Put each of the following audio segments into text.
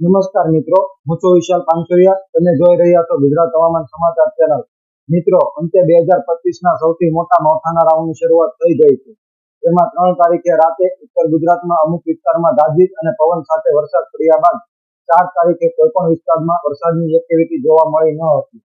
નમસ્કાર મિત્રો, હું છું વિશાલ પાનસુરિયા. તમે જોઈ રહ્યા છો ગુજરાત હવામાન સમાચાર ચેનલ. મિત્રો, અંતે બે હજાર પચીસના સૌથી મોટા માવઠાના રાઉન્ડની શરૂઆત થઈ ગઈ છે. જેમાં ત્રણ તારીખે રાતે ઉત્તર ગુજરાતમાં અમુક વિસ્તારમાં ગાજવીજ અને પવન સાથે વરસાદ પડ્યા બાદ ચાર તારીખે કોઈ પણ વિસ્તારમાં વરસાદની એક્ટિવિટી જોવા મળી ન હતી.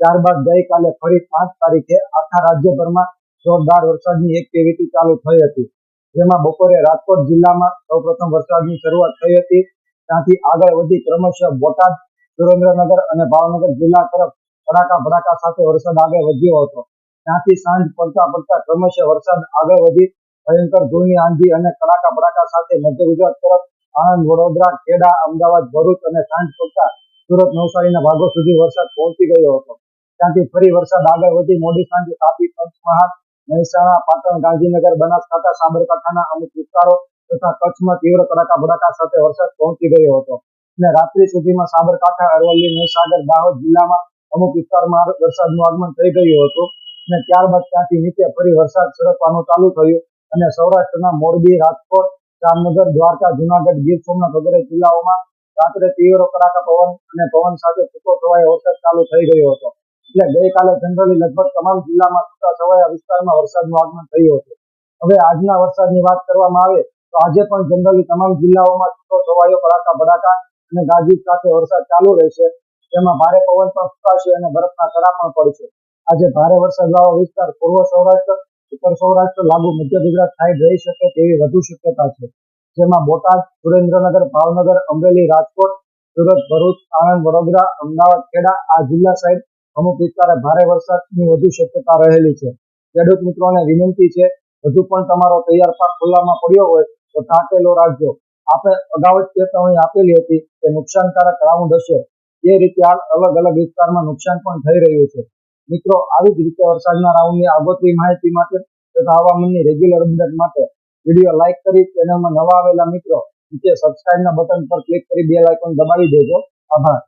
ત્યારબાદ ગઈકાલે ફરી પાંચ તારીખે આખા રાજ્યભરમાં જોરદાર વરસાદની એક્ટિવિટી ચાલુ થઈ હતી. જેમાં બપોરે રાજકોટ જિલ્લામાં સૌપ્રથમ વરસાદની શરૂઆત થઈ હતી. ત્યાંથી આગળ વધી ક્રમશઃ બોટાદ, સુરેન્દ્રનગર અને ભાવનગર જિલ્લા તરફ કડાકા ભડાકા સાથે વરસાદ આગળ વધ્યો હતો. ત્યાંથી સાંજ પડતા પડતા ક્રમશઃ વરસાદ આગળ વધી ભયંકર ધૂળની આંધી અને કડાકા ભડાકા સાથે મધ્ય ગુજરાત તરફ આણંદ, વડોદરા, ખેડા, અમદાવાદ, ભરૂચ અને સાંજ પડતા સુરત, નવસારીના ભાગો સુધી વરસાદ પહોંચી ગયો હતો. ત્યાંથી ફરી વરસાદ આગળ વધી મોડી સાંજે તાપી પંચમહાલ મહેસાણા, પાટણ, ગાંધીનગર, બનાસકાંઠા, સાબરકાંઠાના અમુક વિસ્તારો તથા કચ્છમાં તીવ્ર કડાકા ભડાકા સાથે વરસાદ પહોંચી ગયો હતો. અને રાત્રિ સુધીમાં સાબરકાંઠા, અરવલ્લી, મહીસાગર, દાહોદ જિલ્લામાં અમુક વિસ્તારમાં વરસાદનું આગમન થઈ ગયું હતું. અને ત્યારબાદ ત્યાંથી નીચે ફરી વરસાદ સરકવાનું ચાલુ થયું. અને સૌરાષ્ટ્રના મોરબી, રાજકોટ, જામનગર, દ્વારકા, જુનાગઢ, ગીર સોમનાથ વગેરે જિલ્લાઓમાં રાત્રે તીવ્ર કડાકા પવન અને પવન સાથે છૂટો છવાયો વરસાદ ચાલુ થઈ ગયો હતો. એટલે ગઈકાલે જનરલી લગભગ તમામ જિલ્લામાં છૂટા છવાયા વિસ્તારમાં વરસાદનું આગમન થયું હતું. હવે આજના વરસાદની વાત કરવામાં આવે તો આજે પણ જનરલી તમામ જિલ્લાઓમાં છૂટો છવાયો કડાકા ભડાકા અને ગાજવીજ સાથે વરસાદ ચાલુ રહેશે. તેમાં ભારે પવન પણ ફૂંકાશે અને બરફના કડા પણ પડશે. આજે ભારે વરસાદ વાળો વિસ્તાર પૂર્વ સૌરાષ્ટ્ર, ઉત્તર સૌરાષ્ટ્ર, લાગુ મધ્ય ગુજરાત સાઈડ રહી શકે તેવી વધુ શક્યતા છે. જેમાં બોટાદ, સુરેન્દ્રનગર, ભાવનગર, અમરેલી, રાજકોટ, સુરત, ભરૂચ, આણંદ, વડોદરા, અમદાવાદ, ખેડા આ જિલ્લા સાઈડ અમુક વિસ્તારે ભારે વરસાદની વધુ શક્યતા રહેલી છે. ખેડૂત મિત્રોને વિનંતી છે, હજુ પણ તમારો તૈયાર પાક ખુલ્લામાં પડ્યો હોય તો તાકેલો રાખજો. આપણે અગાઉ જ ચેતવણી આપેલી હતી કે નુકસાનકારક રાઉન્ડ હશે. એ રીતે અલગ અલગ વિસ્તારમાં નુકસાન પણ થઈ રહ્યું છે. મિત્રો, આવી જ રીતે વરસાદના રાઉન્ડની આગોતરી માહિતી માટે તથા હવામાનની રેગ્યુલર અપડેટ માટે વીડિયો લાઇક કરી ચેનલમાં નવા આવેલા મિત્રો નીચે સબસ્ક્રાઇબના બટન પર ક્લિક કરી બે આઇકોન દબાવી દેજો. આભાર.